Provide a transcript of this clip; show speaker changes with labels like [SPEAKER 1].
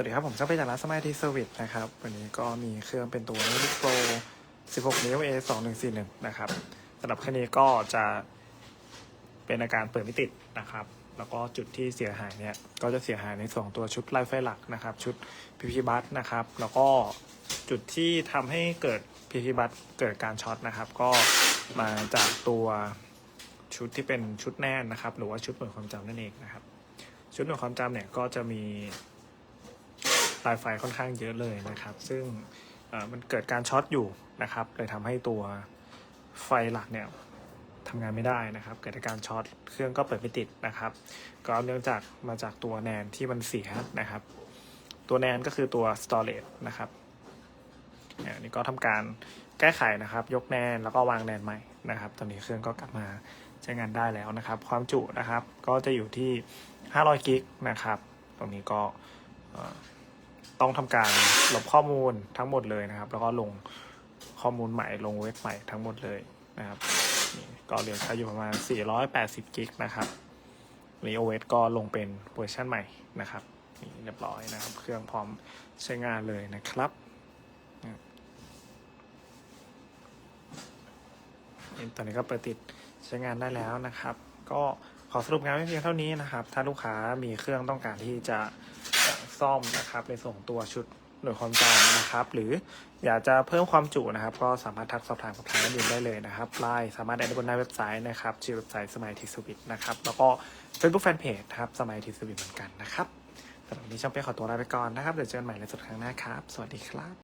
[SPEAKER 1] วัสดีครับ ผมช่างไปจากร้านสมัยทีเซอร์วิสนะครับ วันนี้ก็มีเครื่องเป็นตัว MacBook Pro 16 นิ้ว A 2 1 4 1นะครับสำหรับเครื่องนี้ก็จะเป็นอาการเปิดไม่ติดนะครับ แล้วก็จุดที่เสียหายเนี่ย ก็จะเสียหายในส่วนของตัวชุดไลฟ์ไฟหลักนะครับ ชุด PP bus นะครับ แล้วก็จุดที่ทำให้เกิด PP bus เกิดการช็อตนะครับ ก็มาจากตัวชุดที่เป็นชุดแน่นนะครับ หรือว่าชุดหน่วยความจำนั่นเองนะครับ ชุดหน่วยความจำเนี่ยก็จะมี ลายไฟค่อนข้างเยอะเลยนะครับ ซึ่งมันเกิดการช็อตอยู่นะครับเลยทำให้ตัวไฟหลักเนี่ยทำงานไม่ได้นะครับ เกิดอาการช็อตเครื่องก็เปิดไม่ติดนะครับ ก็เนื่องจากมาจากตัวแนนที่มันเสียนะครับ ตัวแนนก็คือตัว storage นะครับเนี่ยอันนี่ก็ทำการแก้ไขนะครับ ยกแนนแล้วก็วางแนนใหม่นะครับ ตอนนี้เครื่องก็กลับมาใช้งานได้แล้วนะครับ ความจุนะครับก็จะอยู่ที่ 500 กิกนะครับ ตรงนี้ก็ ต้องทำการลบข้อมูลทั้งหมดเลยนะครับ แล้วก็ลงข้อมูลใหม่ลงเว็บใหม่ทั้งหมดเลยนะครับก็เหลือใช้อยู่ประมาณ 480 กิกนะครับนี้ OS ก็ลงเป็นเวอร์ชันใหม่นะครับนี่เรียบร้อยนะครับ เครื่องพร้อมใช้งานเลยนะครับนี่ตอนนี้ก็เปิดติดใช้งานได้แล้วนะครับ ก็ขอสรุปงานไว้เพียงเท่านี้นะครับ ถ้าลูกค้ามีเครื่องต้องการที่จะ ซ่อมนะครับในส่งตัวชุดหน่วยความจำนะครับ หรืออยากจะเพิ่มความจุนะครับ ก็สามารถทักสอบถามกับทางนักเรียนได้เลยนะครับไลน์สามารถได้บนหน้าเว็บไซต์นะครับชื่อเว็บไซต์สมัยทีสวิตนะครับ แล้วก็ Facebook Fanpage ครับสมัยทีสวิตเหมือนกันนะครับสำหรับวันนี้ช่างเป้ขอตัวลาไปก่อนนะครับเดี๋ยวเจอกันใหม่ในสุดครั้งหน้าครับ สวัสดีครับ